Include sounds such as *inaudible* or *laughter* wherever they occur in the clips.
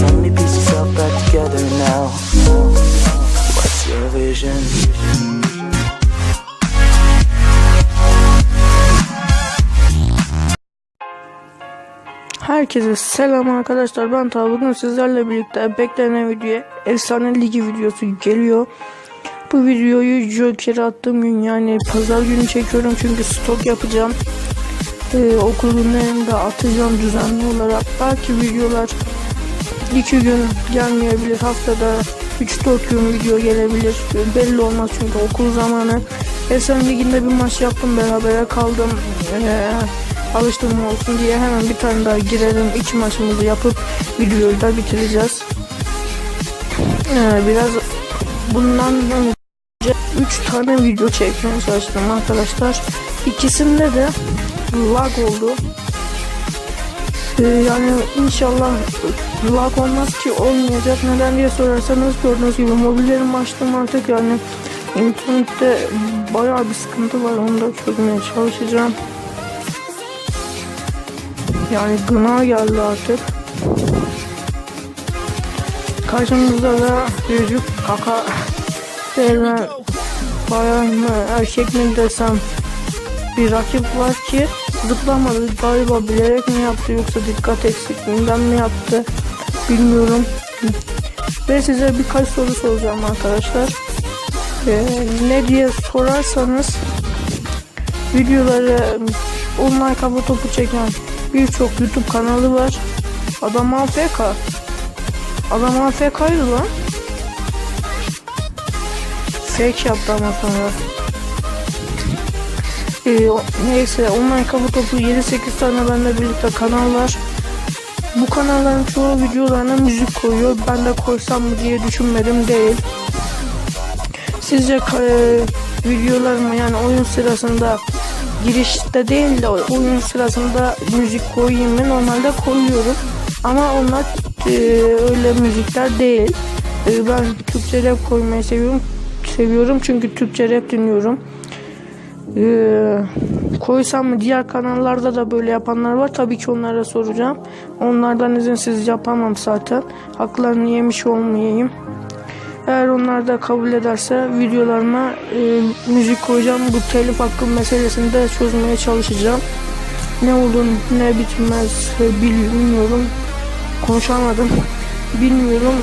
Let me piece yourself back together now. What's your vision? Herkese selam arkadaşlar ben Taha bugün sizlerle birlikte beklenen videoya efsane ligi videosu geliyor. Bu videoyu Joker'e attığım gün yani pazar günü çekiyorum çünkü stok yapacağım. Ee, okulun önünde atacağım düzenli olarak. Belki videolar 2 gün gelmeyebilir haftada 3-4 gün video gelebilir belli olmaz çünkü okul zamanı. Efsane liginde bir maç yaptım berabere kaldım. Ee, alıştırma olsun diye hemen bir tane daha girelim. iki maçımızı yapıp videoyu da bitireceğiz. Ee, biraz bundan önce 3 tane video çekmeye çalıştım arkadaşlar. İkisinde de lag oldu. Ee, yani inşallah lag olmaz ki olmayacak. Neden diye sorarsanız gördüğünüz gibi mobillerimi açtım artık yani internette bayağı bir sıkıntı var onu da çözmeye çalışacağım. Yani gına geldi artık. Karşımızda da çocuk kaka *laughs* bayan mı erkek mi desem bir rakip var ki zıplamadı galiba bilerek mi yaptı yoksa dikkat eksikliğinden mi yaptı bilmiyorum. Ve size birkaç soru soracağım arkadaşlar. Ee, ne diye sorarsanız videoları online kafa topu çeken birçok YouTube kanalı var. Adam AFK. Adam AFK'ydı lan. Fake yaptı ama sonra. Ee, neyse online kafa topu 7-8 tane bende birlikte kanal var. Bu kanalların çoğu videolarına müzik koyuyor. Ben de koysam mı diye düşünmedim değil. Sizce e, videolarıma yani oyun sırasında girişte değil de oyun sırasında müzik koyayım mı? Normalde koyuyorum. Ama onlar e, öyle müzikler değil. E, ben Türkçe rap koymayı seviyorum. Seviyorum çünkü Türkçe rap dinliyorum. Ee, koysam mı? Diğer kanallarda da böyle yapanlar var. Tabii ki onlara soracağım. Onlardan izinsiz yapamam zaten. Haklarını yemiş olmayayım. Eğer onlar da kabul ederse videolarıma e, müzik koyacağım. Bu telif hakkı meselesini de çözmeye çalışacağım. Ne olur ne bitmez e, bilmiyorum. Konuşamadım. Bilmiyorum.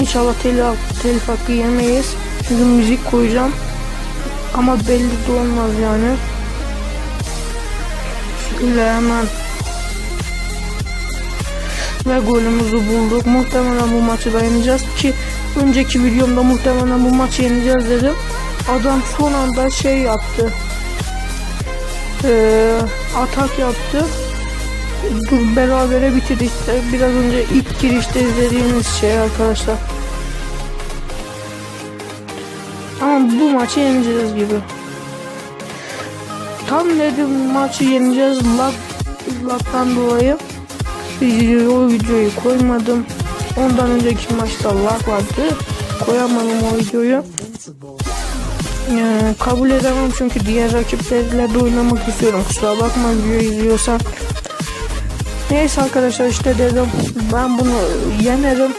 İnşallah telif, telif hakkı yemeyiz. Çünkü müzik koyacağım ama belli de olmaz yani. Şöyle hemen ve golümüzü bulduk. Muhtemelen bu maçı da yeneceğiz ki önceki videomda muhtemelen bu maçı yeneceğiz dedim. Adam son anda şey yaptı. Ee, atak yaptı. Dur berabere bitirdik. Biraz önce ilk girişte izlediğimiz şey arkadaşlar. Ama bu maçı yeneceğiz gibi. Tam dedim maçı yeneceğiz lag, lagdan dolayı o videoyu koymadım. Ondan önceki maçta lag vardı. Koyamadım o videoyu. Ee, kabul edemem çünkü diğer rakiplerle de oynamak istiyorum. Kusura bakma videoyu izliyorsan. Neyse arkadaşlar işte dedim ben bunu yenerim.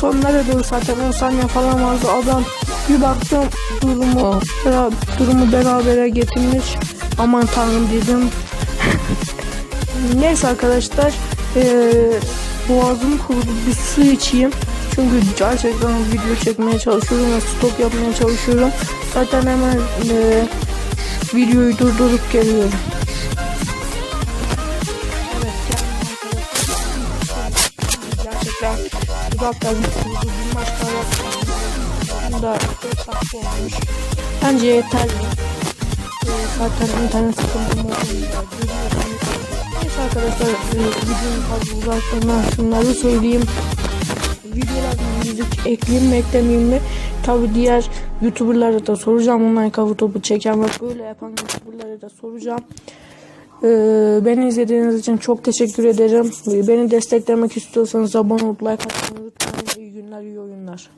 Sonlara doğru zaten 10 saniye falan vardı adam bir baktım durumu durumu berabere getirmiş. Aman tanrım dedim. *laughs* Neyse arkadaşlar eee boğazım kurudu. Bir su içeyim. Çünkü gerçekten video çekmeye çalışıyorum ve stop yapmaya çalışıyorum. Zaten hemen eee, videoyu durdurup geliyorum. Gerçekten uzaktan bir maç daha Bunda 4 dakika olmuş. Bence yeterli. Ee, zaten internet sıkıntım olduğunda görüyorsunuz. Neyse arkadaşlar e, videonun fazla uzatmadan şunları söyleyeyim. Videolardan müzik ekleyeyim mi eklemeyeyim mi? Tabi diğer youtuberlara da soracağım. Online kavu topu çeken ve böyle yapan youtuberlara da soracağım. Ee, beni izlediğiniz için çok teşekkür ederim. Beni desteklemek istiyorsanız abone olup like atmayı unutmayın. İyi günler, iyi oyunlar.